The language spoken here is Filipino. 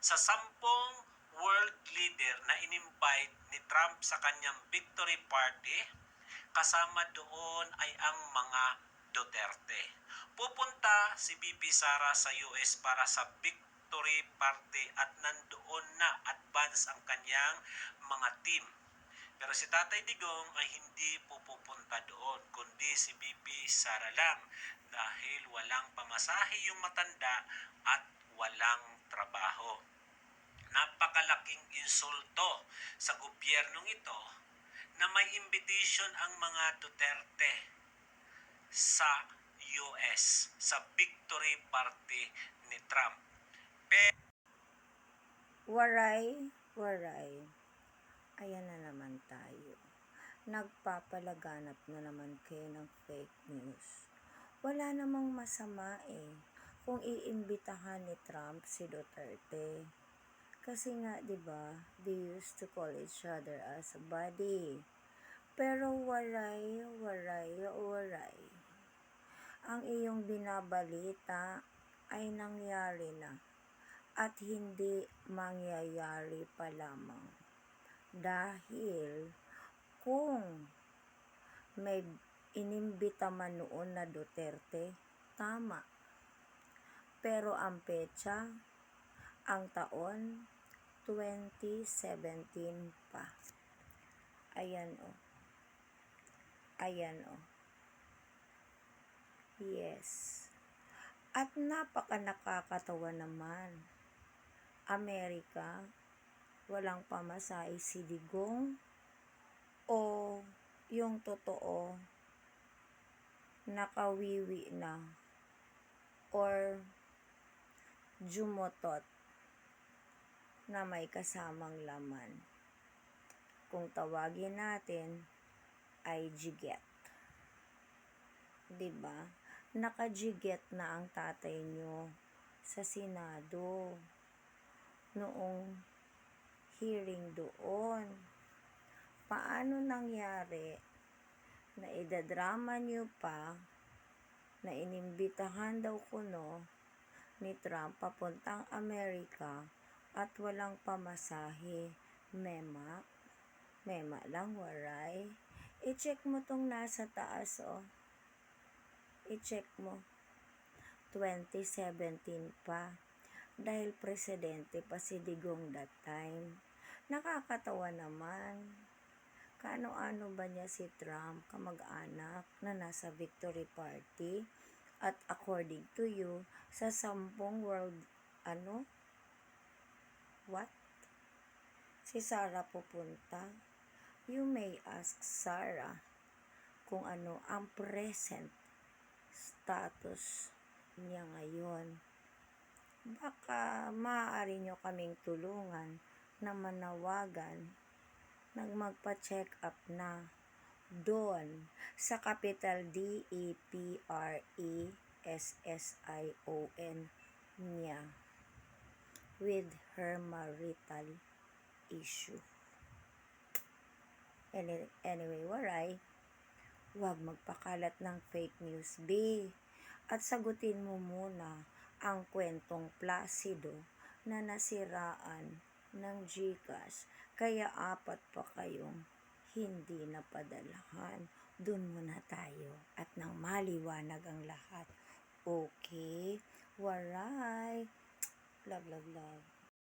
sa sampung world leader na in-invite ni Trump sa kanyang victory party, kasama doon ay ang mga Duterte. Pupunta si BP Sara sa US para sa victory party at nandoon na advance ang kanyang mga team. Pero si Tatay Digong ay hindi pupupunta doon, kundi si BP Sara lang dahil walang pamasahe yung matanda at walang trabaho. Insulto sa gobyernong ito na may invitation ang mga Duterte sa US sa victory party ni Trump. Waray, waray. Ayan na naman tayo. Nagpapalaganap na naman kayo ng fake news. Wala namang masama eh kung iimbitahan ni Trump si Duterte. Kasi nga, 'di ba, they used to call each other as a buddy. Pero waray, waray, waray. Ang iyong binabalita ay nangyari na at hindi mangyayari pa lamang. Dahil kung may inimbita man noon na Duterte, tama. Pero ang petsa, ang taon, 2017 pa. Ayan o. Ayan o. Yes. At napaka nakakatawa naman. Amerika, walang pamasahe si Digong o yung totoo nakawiwi na or jumotot na may kasamang laman. Kung tawagin natin ay jiget. 'Di ba? Nakajiget na ang tatay nyo sa Senado noong hearing doon. Paano nangyari na idadrama nyo pa na inimbitahan daw kuno ni Trump papuntang Amerika at walang pamasahe. Mema, mema lang waray. I-check mo tong nasa taas oh. I-check mo. 2017 pa dahil presidente pa si Digong that time. Nakakatawa naman. Kaano-ano ba niya si Trump, kamag-anak, na nasa victory party? At according to you, sa sampung world, ano? What? Si Sarah pupunta? You may ask Sarah kung ano ang present status niya ngayon baka maaari nyo kaming tulungan na manawagan nang magpa-check up na doon sa capital D E P R E S S I O N niya with her marital issue. Any, anyway, waray, huwag magpakalat ng fake news, B. At sagutin mo muna ang kwentong Placido na nasiraan ng Gcash kaya apat pa kayong hindi napadalahan. Doon muna tayo at nang maliwanag ang lahat. Okay? Waray. Love, love, love.